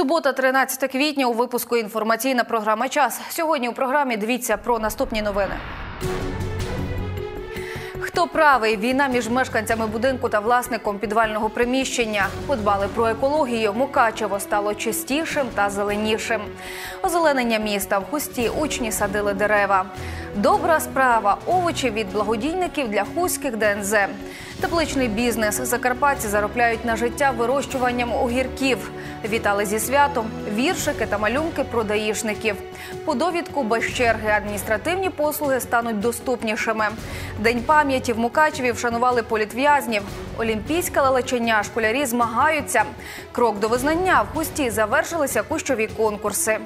Субота, 13 квітня. У випуску інформаційна програма Час. Сьогодні у програмі дивіться про наступні новини. Хто правий? Війна між мешканцями будинку та власником підвального приміщення. Подбали про екологію. Мукачево стало чистішим та зеленішим. Озеленення міста в хусті учні садили дерева. Добра справа овочі від благодійників для хуських ДНЗ. Тепличний бізнес закарпатці заробляють на життя вирощуванням огірків. Вітали зі святом віршики та малюнки про даїшників. По довідку без черги адміністративні послуги стануть доступнішими. День пам'яті в Мукачеві вшанували політв'язнів. Олімпійська лелечення школярі змагаються. Крок до визнання в хусті завершилися кущові конкурси.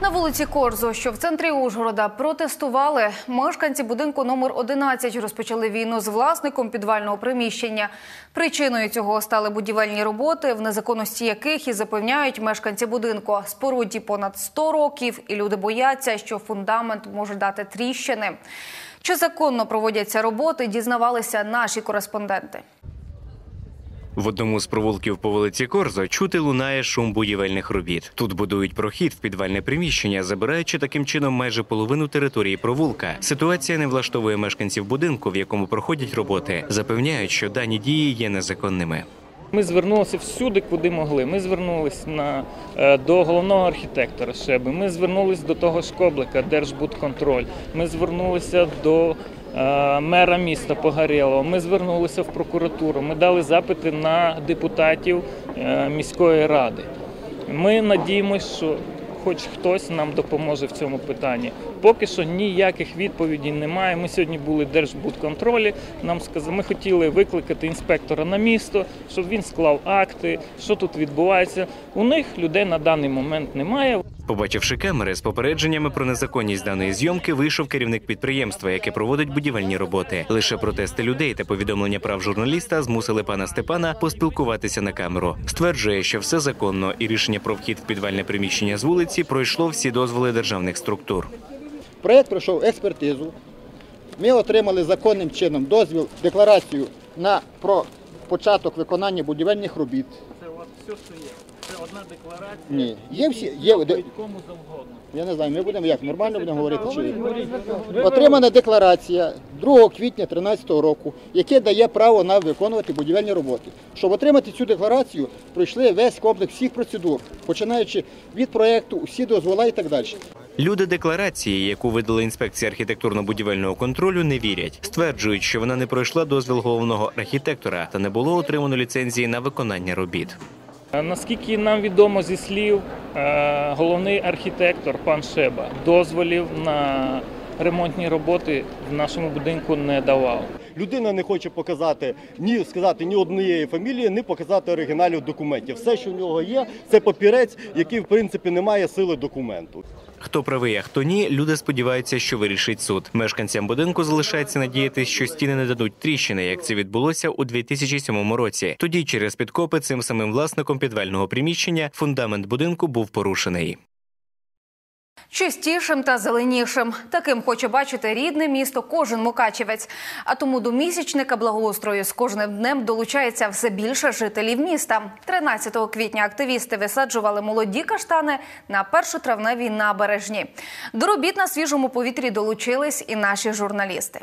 На вулиці Корзо, що в центрі Ужгорода, протестували. Мешканці будинку номер 11 розпочали війну з власником підвального приміщення. Причиною цього стали будівельні роботи, в незаконності яких і запевняють мешканці будинку. Споруді понад 100 років, і люди бояться, що фундамент може дати тріщини. Чи законно проводяться роботи, дізнавалися наші кореспонденти. В одному з провулків по вулиці Корзо чути лунає шум будівельних робіт. Тут будують прохід в підвальне приміщення, забираючи таким чином майже половину території провулка. Ситуація не влаштовує мешканців будинку, в якому проходять роботи. Запевняють, що дані дії є незаконними. Ми звернулися всюди, куди могли. Ми звернулися на, е, до головного архітектора Шеби, ми звернулися до того ж Коблика, Держбудконтроль, ми звернулися до мера міста Погорєлова, ми звернулися в прокуратуру, ми дали запити на депутатів е, міської ради. Ми надіємося, що хоч хтось нам допоможе в цьому питанні. Поки що ніяких відповідей немає. Ми сьогодні були в Держбудконтролі. Нам сказали, ми хотіли викликати інспектора на місто, щоб він склав акти, що тут відбувається. У них людей на даний момент немає. Побачивши камери з попередженнями про незаконність даної зйомки, вийшов керівник підприємства, яке проводить будівельні роботи. Лише протести людей та повідомлення прав журналіста змусили пана Степана поспілкуватися на камеру. Стверджує, що все законно, і рішення про вхід в підвальне приміщення з вулиці пройшло всі дозволи державних структур. Проєкт пройшов експертизу. Ми отримали законним чином дозвіл, декларацію на про початок виконання будівельних робіт. Це все, що є. Це одна декларація. Ні, є всі, є де- Кому завгодно. я не знаю, ми будемо як нормально будемо говорити. Чи отримана декларація 2 квітня 2013 року, яке дає право нам виконувати будівельні роботи. Щоб отримати цю декларацію, пройшли весь комплекс всіх процедур, починаючи від проєкту, усі дозвола і так далі. Люди декларації, яку видала інспекція архітектурно-будівельного контролю, не вірять. Стверджують, що вона не пройшла дозвіл головного архітектора та не було отримано ліцензії на виконання робіт. Е, Наскільки нам відомо зі слів, е, головний архітектор пан Шеба дозволів на ремонтні роботи в нашому будинку не давав. Людина не хоче показати ні сказати ні однієї фамілії, ні показати оригіналів документів. Все, що в нього є, це папірець, який в принципі не має сили документу. Хто правий, а хто ні, люди сподіваються, що вирішить суд. Мешканцям будинку залишається надіятися, що стіни не дадуть тріщини, як це відбулося у 2007 році. Тоді через підкопи цим самим власником підвального приміщення фундамент будинку був порушений. Чистішим та зеленішим. Таким хоче бачити рідне місто кожен мукачевець. А тому до місячника благоустрою з кожним днем долучається все більше жителів міста. 13 квітня активісти висаджували молоді каштани на першотравневій набережні. До робіт на свіжому повітрі долучились і наші журналісти.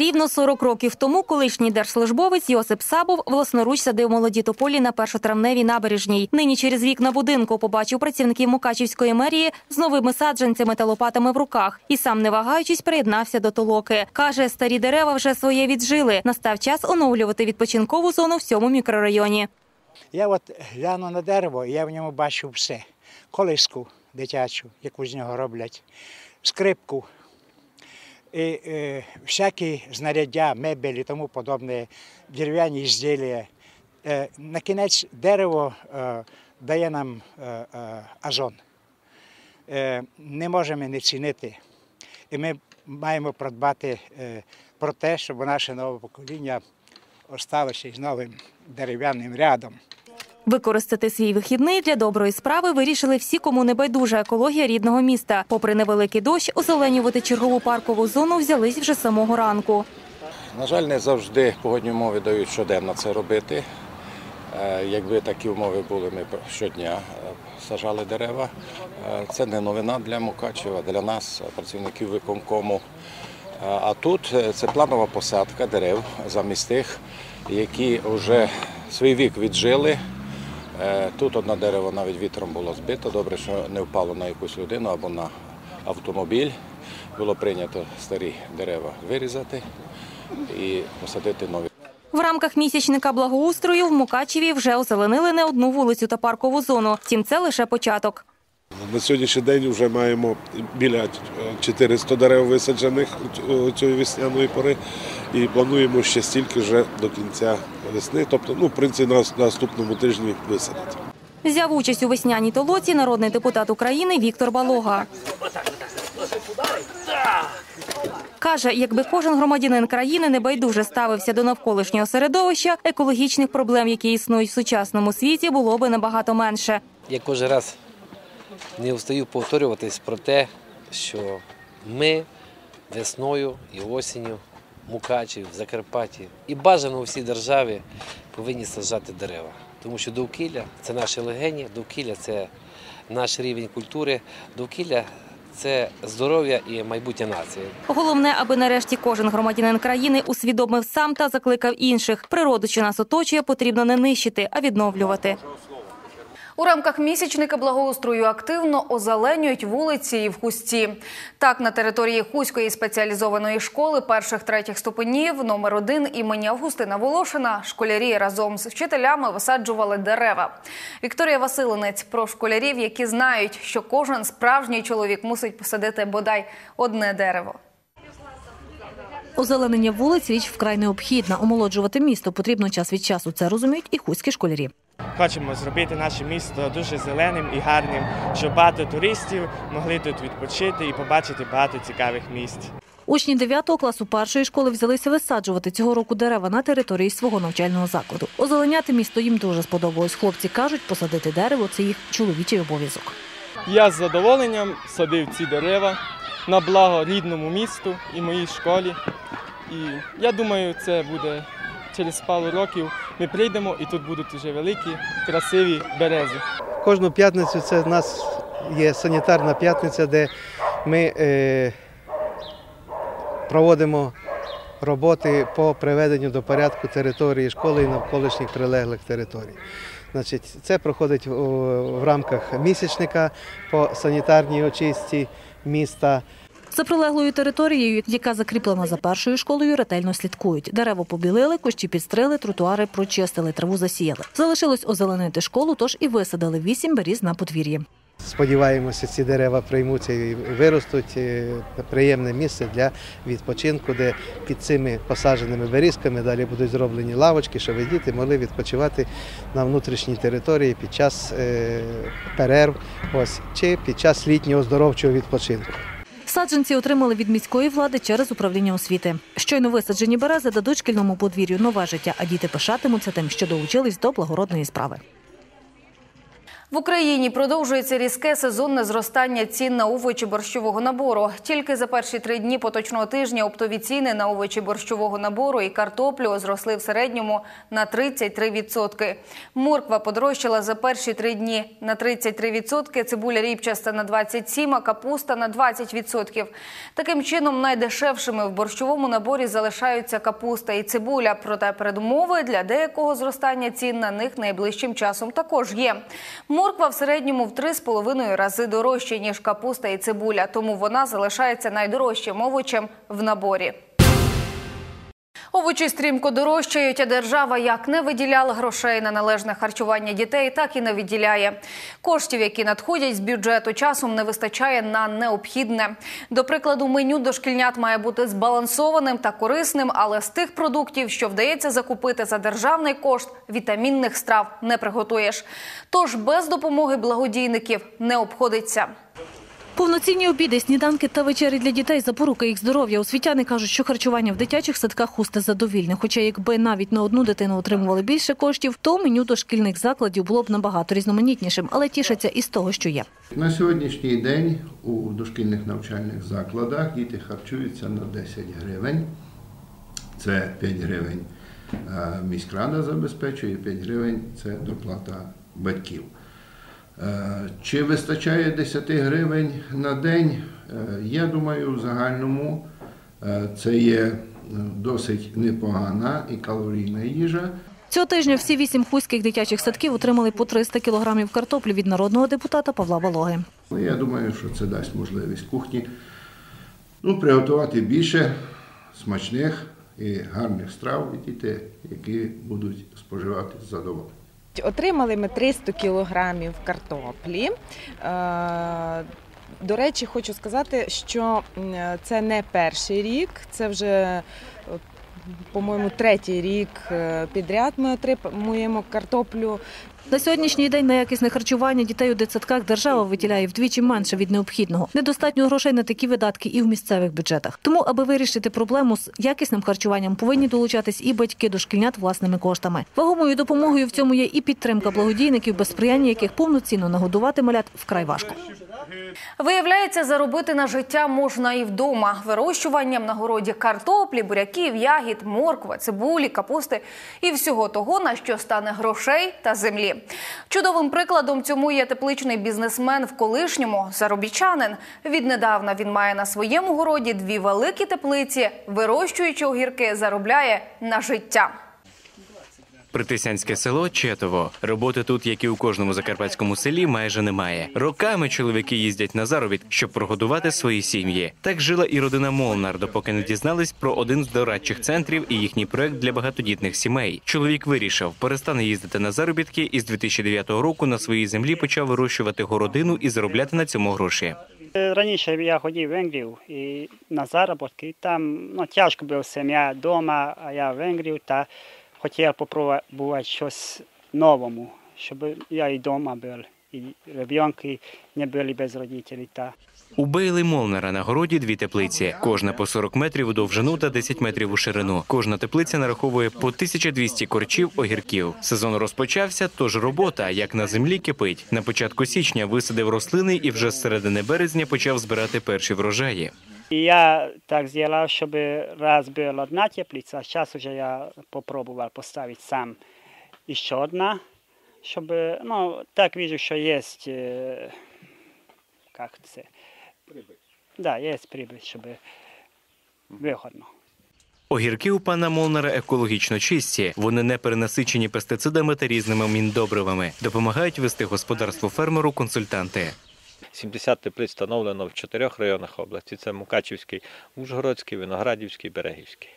Рівно 40 років тому колишній держслужбовець Йосип Сабов власноруч садив молоді тополі на першотравневій набережній. Нині через вікна будинку побачив працівників Мукачівської мерії з новими саджанцями та лопатами в руках і сам, не вагаючись, приєднався до толоки. Каже, старі дерева вже своє віджили. Настав час оновлювати відпочинкову зону в цьому мікрорайоні. Я от гляну на дерево, і я в ньому бачу все. Колиску дитячу, яку з нього роблять, скрипку, і, е, всякі знаряддя, мебель і тому подобне, дерев'яні ізділля. Е, на кінець дерево е, дає нам озон. Не можемо не цінити. І ми маємо продбати про те, щоб наше нове покоління осталося із новим дерев'яним рядом. Використати свій вихідний для доброї справи вирішили всі, кому не байдужа екологія рідного міста. Попри невеликий дощ, озеленювати чергову паркову зону взялись вже самого ранку. На жаль, не завжди погодні умови дають щоденно це робити. Е, Якби такі умови були, ми щодня е, сажали дерева. Е, Це не новина для Мукачева, для нас, працівників виконкому. А тут це планова посадка дерев замість тих, які вже свій вік віджили. Е, Тут одне дерево навіть вітром було збито. Добре, що не впало на якусь людину або на автомобіль. Було прийнято старі дерева вирізати і посадити нові. В рамках місячника благоустрою в Мукачеві вже озеленили не одну вулицю та паркову зону. Втім, це лише початок. На сьогоднішній день вже маємо біля 400 дерев висаджених цієї весняної пори і плануємо ще стільки вже до кінця весни, тобто, ну, в принципі, на наступному тижні висадити. Взяв участь у весняній толоці народний депутат України Віктор Балога. Каже, якби кожен громадянин країни небайдуже ставився до навколишнього середовища, екологічних проблем, які існують в сучасному світі, було би набагато менше. Я кожен раз не встаю повторюватись про те, що ми весною і осінню, в Мукачеві, в Закарпатті і бажано у всій державі повинні саджати дерева. Тому що довкілля це наші легені, довкілля це наш рівень культури, довкілля це здоров'я і майбутнє нації. Головне, аби нарешті кожен громадянин країни усвідомив сам та закликав інших. Природу, що нас оточує, потрібно не нищити, а відновлювати. У рамках місячника благоустрою активно озеленюють вулиці і в Хусті. Так, на території Хуської спеціалізованої школи перших третіх ступенів номер один імені Августина Волошина школярі разом з вчителями висаджували дерева. Вікторія Василинець про школярів, які знають, що кожен справжній чоловік мусить посадити бодай одне дерево. Озеленення вулиць річ вкрай необхідна. Омолоджувати місто потрібно час від часу. Це розуміють і хуські школярі. Хочемо зробити наше місто дуже зеленим і гарним, щоб багато туристів могли тут відпочити і побачити багато цікавих місць. Учні 9 класу першої школи взялися висаджувати цього року дерева на території свого навчального закладу. Озеленяти місто їм дуже сподобалось. Хлопці кажуть, посадити дерево це їх чоловічий обов'язок. Я з задоволенням садив ці дерева на благо рідному місту і моїй школі. І я думаю, це буде через пару років. Ми прийдемо і тут будуть вже великі, красиві берези. Кожну п'ятницю це в нас є санітарна п'ятниця, де ми е, проводимо роботи по приведенню до порядку території школи і навколишніх прилеглих територій. Значить, це проходить в рамках місячника по санітарній очистці міста. За прилеглою територією, яка закріплена за першою школою, ретельно слідкують. Дерево побілили, кущі підстрили, тротуари прочистили, траву засіяли. Залишилось озеленити школу, тож і висадили вісім беріз на подвір'ї. Сподіваємося, ці дерева приймуться і виростуть. Приємне місце для відпочинку, де під цими посадженими берізками далі будуть зроблені лавочки, щоб діти могли відпочивати на внутрішній території під час е, перерв ось, чи під час літнього оздоровчого відпочинку. Саджанці отримали від міської влади через управління освіти. Щойно висаджені берези дадуть шкільному подвір'ю нове життя, а діти пишатимуться тим, що долучились до благородної справи. В Україні продовжується різке сезонне зростання цін на овочі борщового набору. Тільки за перші три дні поточного тижня оптові ціни на овочі борщового набору і картоплю зросли в середньому на 33%. Морква подорожчала за перші три дні на 33%, цибуля ріпчаста на 27%, а капуста на 20%. Таким чином, найдешевшими в борщовому наборі залишаються капуста і цибуля. Проте передумови для деякого зростання цін на них найближчим часом також є. Морква в середньому в 3,5 рази дорожче, ніж капуста і цибуля, тому вона залишається найдорожчим овочем в наборі. Овочі стрімко дорожчають, а держава як не виділяла грошей на належне харчування дітей, так і не виділяє. Коштів, які надходять з бюджету, часом не вистачає на необхідне. До прикладу, меню дошкільнят має бути збалансованим та корисним, але з тих продуктів, що вдається закупити за державний кошт, вітамінних страв не приготуєш. Тож без допомоги благодійників не обходиться. Повноцінні обіди, сніданки та вечері для дітей запорука їх здоров'я. Освітяни кажуть, що харчування в дитячих садках хусте задовільне. Хоча, якби навіть на одну дитину отримували більше коштів, то меню дошкільних закладів було б набагато різноманітнішим, але тішаться із того, що є. На сьогоднішній день у дошкільних навчальних закладах діти харчуються на 10 гривень. Це 5 гривень е, міськрада забезпечує 5 гривень це доплата батьків. Е, Чи вистачає 10 гривень на день? Е, Я думаю, в загальному е, це є досить непогана і калорійна їжа. Цього тижня всі вісім хуських дитячих садків отримали по 300 кілограмів картоплі від народного депутата Павла Балоги. Я думаю, що це дасть можливість кухні ну, приготувати більше смачних і гарних страв і діти, які будуть споживати з задоволенням. Отримали ми 300 кілограмів картоплі. Е, До речі, хочу сказати, що це не перший рік, це вже, по-моєму, третій рік е, підряд ми отримуємо картоплю. На сьогоднішній день на якісне харчування дітей у дитсадках держава виділяє вдвічі менше від необхідного. Недостатньо грошей на такі видатки і в місцевих бюджетах. Тому, аби вирішити проблему з якісним харчуванням, повинні долучатись і батьки дошкільнят власними коштами. Вагомою допомогою в цьому є і підтримка благодійників, без сприяння яких повноцінно нагодувати малят вкрай важко. Виявляється, заробити на життя можна і вдома. Вирощуванням на городі картоплі, буряків, ягід, морква, цибулі, капусти і всього того, на що стане грошей та землі. Чудовим прикладом цьому є тепличний бізнесмен в колишньому заробітчанин. Віднедавна він має на своєму городі дві великі теплиці. Вирощуючи огірки, заробляє на життя. Притисянське село Четово. Роботи тут, як і у кожному закарпатському селі, майже немає. Роками чоловіки їздять на заробіт, щоб прогодувати свої сім'ї. Так жила і родина Молнар, допоки не дізнались про один з дорадчих центрів і їхній проект для багатодітних сімей. Чоловік вирішив, перестане їздити на заробітки і з 2009 року на своїй землі почав вирощувати городину і заробляти на цьому гроші. Раніше я ходив в Венгрію і на заробітки. Там ну, тяжко було сім'я вдома, а я в Венгрію та хотів спробувати щось новому, щоб я і вдома був, і ребенки не були без. Та. У Бейли Молнера на городі дві теплиці. Кожна по 40 метрів у довжину та 10 метрів у ширину. Кожна теплиця нараховує по 1200 корчів огірків. Сезон розпочався, тож робота, як на землі, кипить. На початку січня висадив рослини і вже з середини березня почав збирати перші врожаї. І я так зробив, щоб раз була одна теплиця, а зараз вже я спробував поставити сам ще одна, щоб, ну, так бачу, що є, е, як це, Да, є прибыль, щоб вигодно. Огірки у пана Молнера екологічно чисті. Вони не перенасичені пестицидами та різними міндобривами. Допомагають вести господарство фермеру консультанти. 70 теплиць встановлено в чотирьох районах області. Це Мукачівський, Ужгородський, Виноградівський, Берегівський.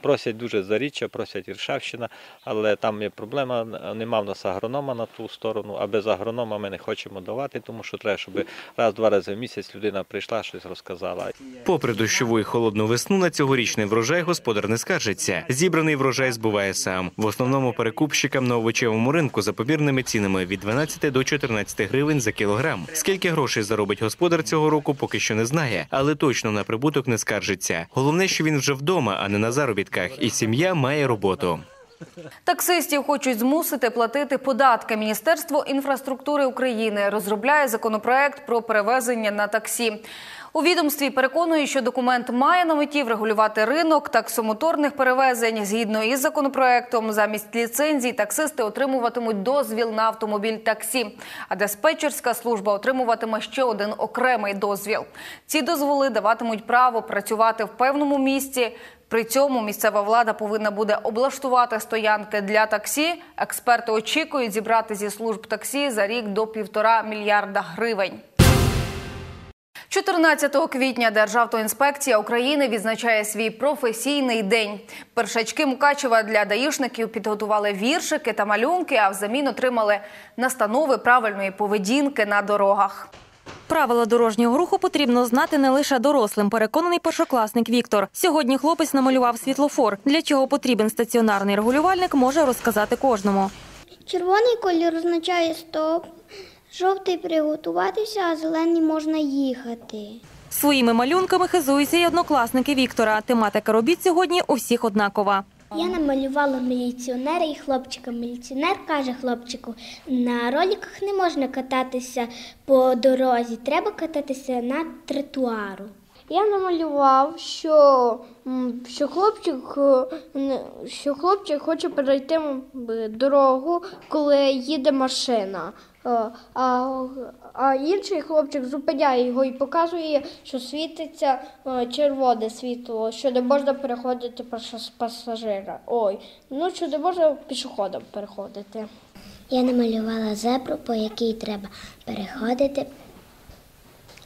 Просять дуже заріччя, просять Іршавщина, але там є проблема, нема в нас агронома на ту сторону, а без агронома ми не хочемо давати, тому що треба, щоб раз-два рази в місяць людина прийшла, щось розказала. Попри дощову і холодну весну, на цьогорічний врожай господар не скаржиться. Зібраний врожай збуває сам. В основному перекупщикам на овочевому ринку за помірними цінами від 12 до 14 гривень за кілограм. Скільки грошей заробить господар цього року, поки що не знає, але точно на прибуток не скаржиться. Головне, що він вже вдома, а не на заробітках, і сім'я має роботу. Таксистів хочуть змусити платити податки. Міністерство інфраструктури України розробляє законопроект про перевезення на таксі. У відомстві переконують, що документ має на меті врегулювати ринок таксомоторних перевезень. Згідно із законопроектом, замість ліцензій таксисти отримуватимуть дозвіл на автомобіль таксі, а диспетчерська служба отримуватиме ще один окремий дозвіл. Ці дозволи даватимуть право працювати в певному місці. При цьому місцева влада повинна буде облаштувати стоянки для таксі. Експерти очікують зібрати зі служб таксі за рік до півтора мільярда гривень. 14 квітня Державтоінспекція України відзначає свій професійний день. Першачки Мукачева для даїшників підготували віршики та малюнки, а взамін отримали настанови правильної поведінки на дорогах. Правила дорожнього руху потрібно знати не лише дорослим. Переконаний першокласник Віктор. Сьогодні хлопець намалював світлофор. Для чого потрібен стаціонарний регулювальник, може розказати кожному. Червоний колір означає стоп, жовтий приготуватися, а зелений можна їхати. Своїми малюнками хизуються й однокласники Віктора. Тематика робіт сьогодні у всіх однакова. Я намалювала міліціонера і хлопчика. Міліціонер каже хлопчику, на роліках не можна кататися по дорозі, треба кататися на тротуару. Я намалював, що, що, хлопчик, е, що хлопчик хоче перейти дорогу, коли їде машина. Е, А, а інший хлопчик зупиняє його і показує, що світиться е, червоне світло, що не можна переходити пасажира. Ой, ну що не можна пішоходом переходити. Я намалювала зебру, по якій треба переходити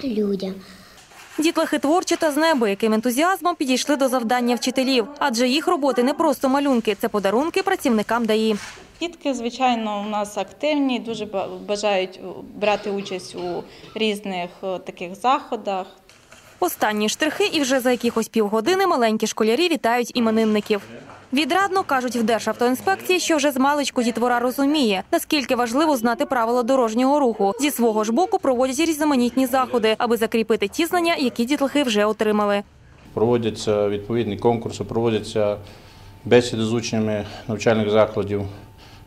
людям. Дітлахи творчі та з неабияким ентузіазмом підійшли до завдання вчителів, адже їх роботи не просто малюнки, це подарунки працівникам ДАІ. Дітки, звичайно, у нас активні, дуже ба- бажають брати участь у різних е, таких заходах. Останні штрихи, і вже за якихось півгодини маленькі школярі вітають іменинників. Відрадно кажуть в Державтоінспекції, що вже з маличку дітвора розуміє, наскільки важливо знати правила дорожнього руху. Зі свого ж боку проводять різноманітні заходи, аби закріпити ті знання, які дітлахи вже отримали. Проводяться відповідні конкурси, проводяться бесіди з учнями навчальних закладів,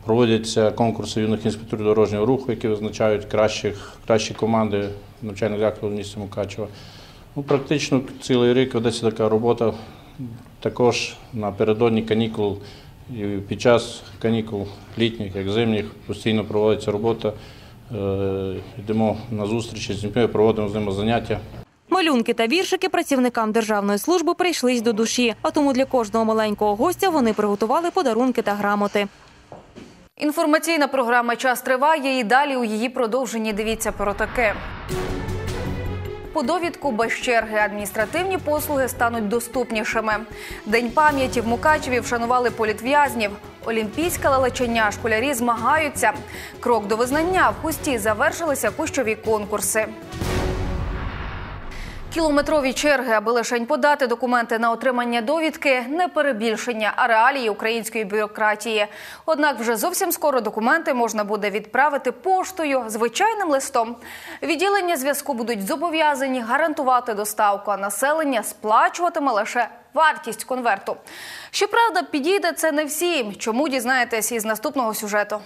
проводяться конкурси юних інспекторів дорожнього руху, які визначають кращих, кращі команди навчальних закладів міста Мукачева. Ну, практично цілий рік ведеться така робота. Також напередодні канікул і під час канікул літніх, як зимніх, постійно проводиться робота. Е, Йдемо на зустрічі з дітьми, проводимо з ними заняття. Малюнки та віршики працівникам державної служби прийшлись до душі, а тому для кожного маленького гостя вони приготували подарунки та грамоти. Інформаційна програма Час триває і далі у її продовженні дивіться про таке. По довідку без черги адміністративні послуги стануть доступнішими. День пам'яті в Мукачеві вшанували політв'язнів. Олімпійське лелечення школярі змагаються. Крок до визнання в хусті завершилися кущові конкурси. Кілометрові черги, аби лишень подати документи на отримання довідки, не перебільшення, а реалії української бюрократії. Однак вже зовсім скоро документи можна буде відправити поштою звичайним листом. Відділення зв'язку будуть зобов'язані гарантувати доставку, а населення сплачуватиме лише вартість конверту. Щоправда, підійде це не всім. Чому дізнаєтесь із наступного сюжету?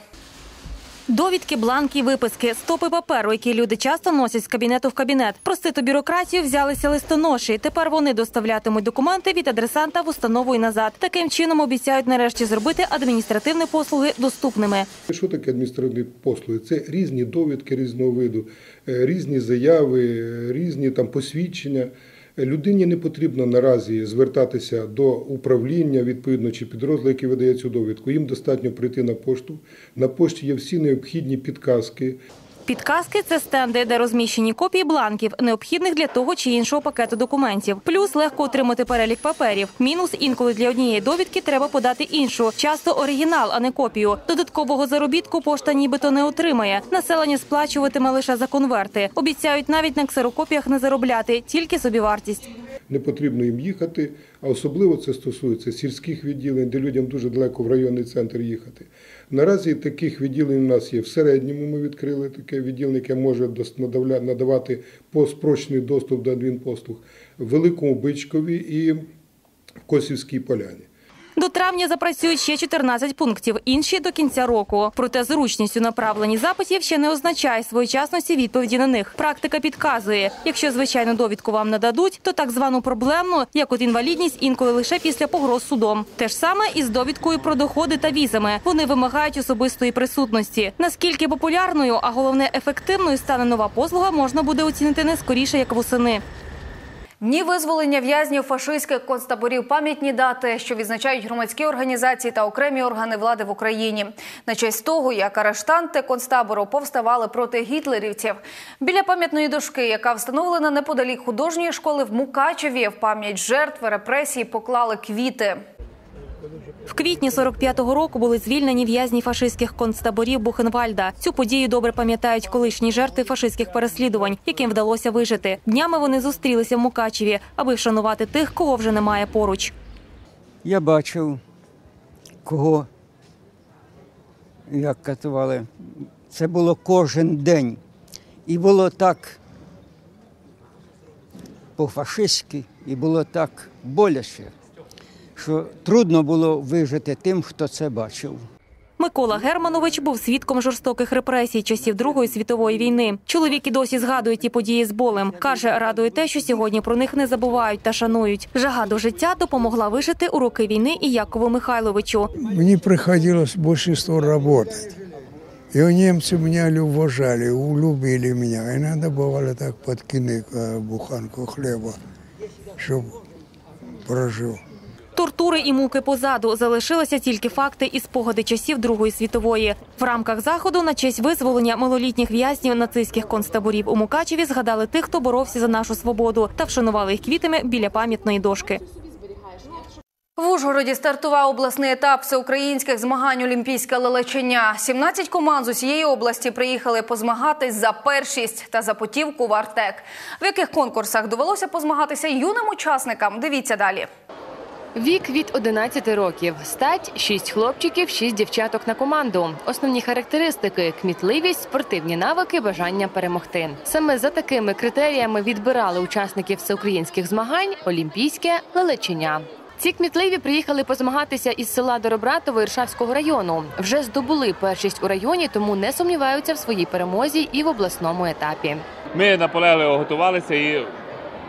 Довідки, бланки, виписки, стопи паперу, які люди часто носять з кабінету в кабінет. Простити бюрократію взялися листоноші. Тепер вони доставлятимуть документи від адресанта в установу і назад. Таким чином обіцяють нарешті зробити адміністративні послуги доступними. Що таке адміністративні послуги? Це різні довідки різного виду, е, різні заяви, е, різні там посвідчення. Людині не потрібно наразі звертатися до управління відповідно чи підрозділу, який видає цю довідку. Їм достатньо прийти на пошту. На пошті є всі необхідні підказки. Підказки це стенди, де розміщені копії бланків, необхідних для того чи іншого пакету документів. Плюс легко отримати перелік паперів. Мінус інколи для однієї довідки треба подати іншу, часто оригінал, а не копію. Додаткового заробітку пошта нібито не отримає. Населення сплачуватиме лише за конверти. Обіцяють навіть на ксерокопіях не заробляти, тільки собівартість. Не потрібно їм їхати, а особливо це стосується сільських відділень, де людям дуже далеко в районний центр їхати. Наразі таких відділень у нас є в середньому. Ми відкрили таке відділення, яке може надавати по спрощений доступ до адмінпослуг в Великому Бичкові і в Косівській Поляні. До травня запрацюють ще 14 пунктів, інші до кінця року. Проте зручність у направленні запитів ще не означає своєчасності відповіді на них. Практика підказує, якщо звичайну довідку вам нададуть, то так звану проблемну, як от інвалідність, інколи лише після погроз судом. Те ж саме і з довідкою про доходи та візами. Вони вимагають особистої присутності. Наскільки популярною, а головне ефективною стане нова послуга, можна буде оцінити не скоріше, як восени. Дні визволення в'язнів фашистських концтаборів пам'ятні дати, що відзначають громадські організації та окремі органи влади в Україні. На честь того, як арештанти концтабору повставали проти гітлерівців. Біля пам'ятної дошки, яка встановлена неподалік художньої школи в Мукачеві, в пам'ять жертв репресії поклали квіти. В квітні 45-го року були звільнені в'язні фашистських концтаборів Бухенвальда. Цю подію добре пам'ятають колишні жертви фашистських переслідувань, яким вдалося вижити. Днями вони зустрілися в Мукачеві, аби вшанувати тих, кого вже немає поруч. Я бачив, кого як катували. Це було кожен день. І було так по-фашистськи, і було так боляче, що трудно було вижити тим, хто це бачив. Микола Германович був свідком жорстоких репресій часів Другої світової війни. Чоловік і досі згадує ті події з болем. Каже, радує те, що сьогодні про них не забувають та шанують. Жага до життя допомогла вижити у роки війни і Якову Михайловичу. Мне приходилось большинство работать. И немцы меня уважали, любили меня. Иногда бывало так подкинуть э, буханку хлеба, чтобы прожил. Тортури і муки позаду залишилися тільки факти і спогади часів Другої світової. В рамках заходу на честь визволення малолітніх в'язнів нацистських концтаборів у Мукачеві згадали тих, хто боровся за нашу свободу, та вшанували їх квітами біля пам'ятної дошки. В Ужгороді стартував обласний етап всеукраїнських змагань Олімпійське лелечення. 17 команд з усієї області приїхали позмагатись за першість та за путівку в Артек. В яких конкурсах довелося позмагатися юним учасникам? Дивіться далі. Вік від 11 років. Стать 6 хлопчиків, 6 дівчаток на команду. Основні характеристики кмітливість, спортивні навики, бажання перемогти. Саме за такими критеріями відбирали учасників всеукраїнських змагань Олімпійське лелечення. Ці кмітливі приїхали позмагатися із села Доробратово Іршавського району. Вже здобули першість у районі, тому не сумніваються в своїй перемозі і в обласному етапі. Ми наполегливо готувалися і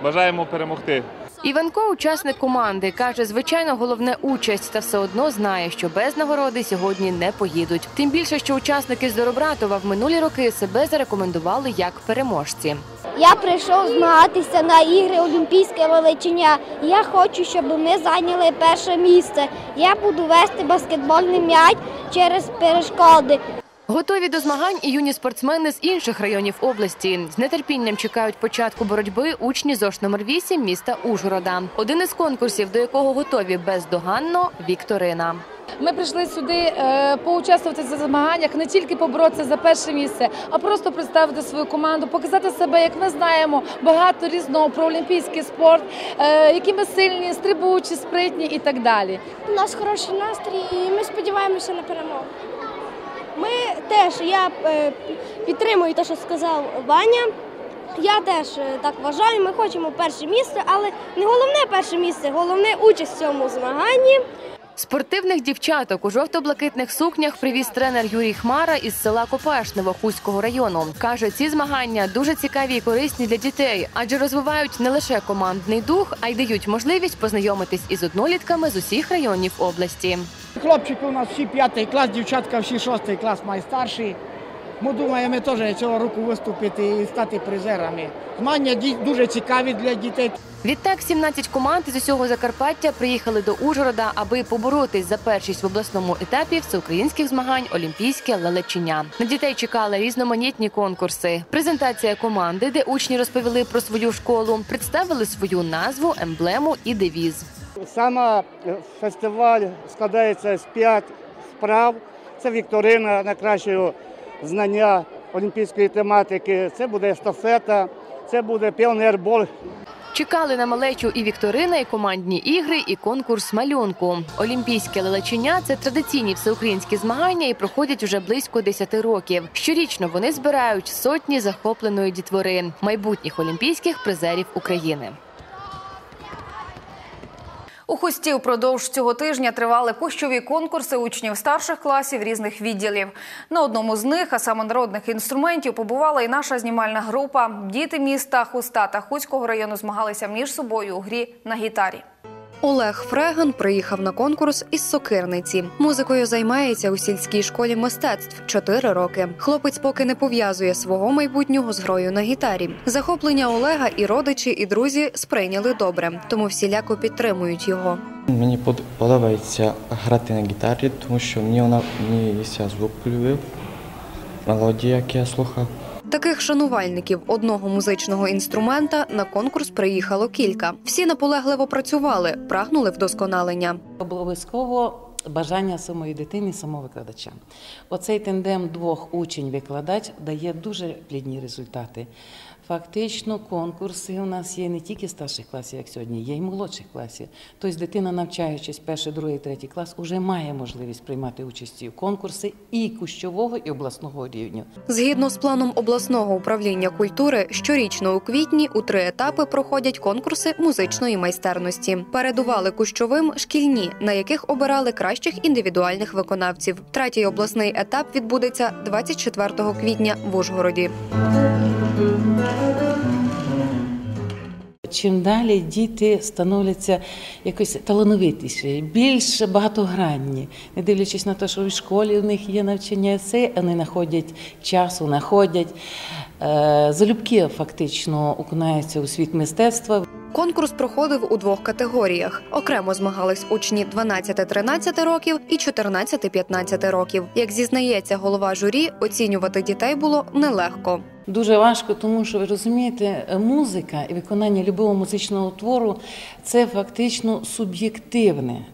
бажаємо перемогти. Іванко, учасник команди, каже, звичайно, головне участь, та все одно знає, що без нагороди сьогодні не поїдуть. Тим більше, що учасники з Доробратова в минулі роки себе зарекомендували як переможці. Я прийшов змагатися на ігри Олімпійське величення. Я хочу, щоб ми зайняли перше місце. Я буду вести баскетбольний м'яч через перешкоди. Готові до змагань і юні спортсмени з інших районів області. З нетерпінням чекають початку боротьби учні ЗОШ номер 8 міста Ужгорода. Один із конкурсів, до якого готові бездоганно Вікторина. Ми прийшли сюди е, поучаствувати в змаганнях, не тільки поборотися за перше місце, а просто представити свою команду, показати себе, як ми знаємо, багато різного про олімпійський спорт, е, які ми сильні, стрибучі, спритні і так далі. У нас хороший настрій, і ми сподіваємося на перемогу. Теж, я е, підтримую те, що сказав Ваня. Я теж е, так вважаю, ми хочемо перше місце, але не головне перше місце, головне участь в цьому змаганні. Спортивних дівчаток у жовто-блакитних сукнях привіз тренер Юрій Хмара із села Копешнево Хуського району. Каже, ці змагання дуже цікаві і корисні для дітей, адже розвивають не лише командний дух, а й дають можливість познайомитись із однолітками з усіх районів області. Хлопчики у нас всі п'ятий клас, дівчатка всі шостий клас найстарші. Ми думаємо теж цього року виступити і стати призерами. Змагання дуже цікаві для дітей. Відтак 17 команд із усього Закарпаття приїхали до Ужгорода, аби поборотись за першість в обласному етапі всеукраїнських змагань Олімпійське лелечення. На дітей чекали різноманітні конкурси. Презентація команди, де учні розповіли про свою школу, представили свою назву, емблему і девіз. Саме е, фестиваль складається з п'ять вправ. Це вікторина на краще знання олімпійської тематики. Це буде естафета, це буде піонербол. Чекали на малечу і вікторина, і командні ігри, і конкурс малюнку. Олімпійське лелечення це традиційні всеукраїнські змагання і проходять уже близько 10 років. Щорічно вони збирають сотні захопленої дітвори, майбутніх олімпійських призерів України. У Хусті впродовж цього тижня тривали кущові конкурси учнів старших класів різних відділів. На одному з них, а саме народних інструментів, побувала і наша знімальна група. Діти міста Хуста та Хуцького району змагалися між собою у грі на гітарі. Олег Фреган приїхав на конкурс із сокирниці. Музикою займається у сільській школі мистецтв 4 роки. Хлопець поки не пов'язує свого майбутнього з грою на гітарі. Захоплення Олега і родичі, і друзі сприйняли добре, тому всіляко підтримують його. Мені подобається грати на гітарі, тому що мені вона мені звук полюбив, мелодії, які я слухав. Таких шанувальників одного музичного інструмента на конкурс приїхало кілька. Всі наполегливо працювали, прагнули вдосконалення. Обов'язково бажання самої дитини, самого викладача. Оцей тендем двох учень-викладач дає дуже плідні результати. Фактично конкурси у нас є не тільки старших класів, як сьогодні, є й молодших класів. Тобто дитина, навчаючись перший, другий, третій клас, вже має можливість приймати участь у конкурси і кущового, і обласного рівня. Згідно з планом обласного управління культури, щорічно у квітні у три етапи проходять конкурси музичної майстерності. Передували кущовим шкільні, на яких обирали кращих індивідуальних виконавців. Третій обласний етап відбудеться 24 квітня в Ужгороді. Чим далі діти становляться якось талановитіші, більш багатогранні, не дивлячись на те, що в школі у них є навчання, це вони знаходять часу, знаходять е, залюбки фактично окунаються у світ мистецтва. Конкурс проходив у двох категоріях. Окремо змагались учні 12-13 років і 14-15 років. Як зізнається голова журі, оцінювати дітей було нелегко. Дуже важко, тому що ви розумієте, музика і виконання любого музичного твору це фактично суб'єктивне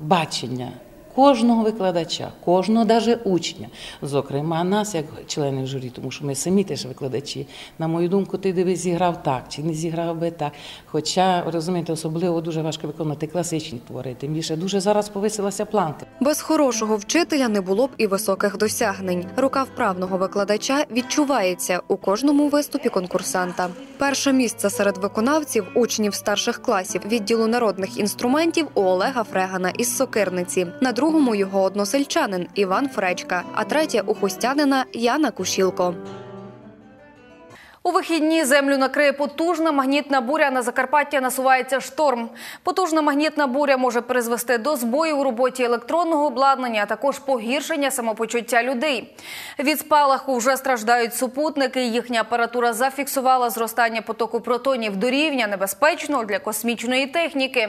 бачення кожного викладача, кожного навіть учня, зокрема нас, як членів журі, тому що ми самі теж викладачі. На мою думку, ти дивись, зіграв так чи не зіграв би так. Хоча розумієте, особливо дуже важко виконувати класичні твори. Тим більше дуже зараз повисилася планка. Без хорошого вчителя не було б і високих досягнень. Рука вправного викладача відчувається у кожному виступі конкурсанта. Перше місце серед виконавців, учнів старших класів відділу народних інструментів у Олега Фрегана із Сокирниці. На другому його односельчанин Іван Фречка, а третє у хустянина Яна Кушілко. У вихідні землю накриє потужна магнітна буря. На Закарпаття насувається шторм. Потужна магнітна буря може призвести до збою у роботі електронного обладнання, а також погіршення самопочуття людей. Від спалаху вже страждають супутники. Їхня апаратура зафіксувала зростання потоку протонів до рівня небезпечного для космічної техніки.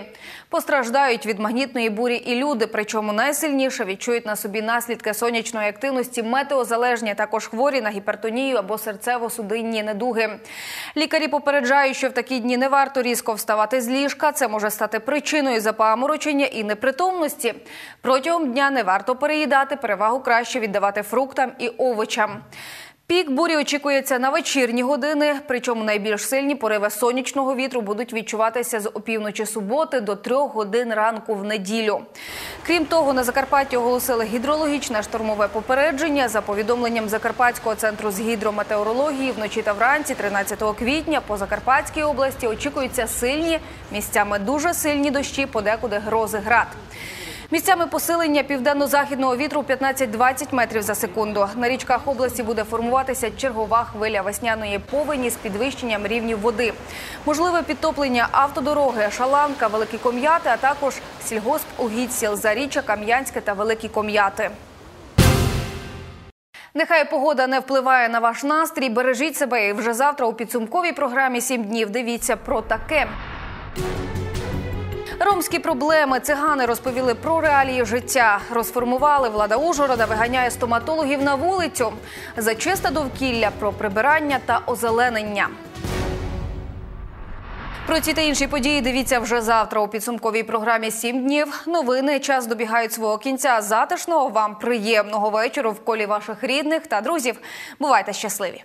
Постраждають від магнітної бурі і люди. Причому найсильніше відчують на собі наслідки сонячної активності, метеозалежні, також хворі на гіпертонію або серцево-судинні недуги. Лікарі попереджають, що в такі дні не варто різко вставати з ліжка. Це може стати причиною запаморочення і непритомності. Протягом дня не варто переїдати, перевагу краще віддавати фруктам і овочам. Пік бурі очікується на вечірні години, причому найбільш сильні пориви сонячного вітру будуть відчуватися з опівночі суботи до трьох годин ранку в неділю. Крім того, на Закарпатті оголосили гідрологічне штормове попередження. За повідомленням Закарпатського центру з гідрометеорології, вночі та вранці 13 квітня по Закарпатській області очікуються сильні, місцями дуже сильні дощі, подекуди грози град. Місцями посилення південно-західного вітру 15-20 метрів за секунду. На річках області буде формуватися чергова хвиля весняної повені з підвищенням рівнів води. Можливе підтоплення автодороги, Шаланка, Великі Ком'яти, а також сільгосп угідь сіл Заріччя, Кам'янське та Великі Ком'яти. Нехай погода не впливає на ваш настрій. Бережіть себе і вже завтра у підсумковій програмі «7 днів. Дивіться про таке. Ромські проблеми цигани розповіли про реалії життя. Розформували влада Ужгорода, виганяє стоматологів на вулицю. За чисте довкілля про прибирання та озеленення. Про ці та інші події дивіться вже завтра у підсумковій програмі «7 днів. Новини час добігають свого кінця. Затишного вам приємного вечора в колі ваших рідних та друзів. Бувайте щасливі!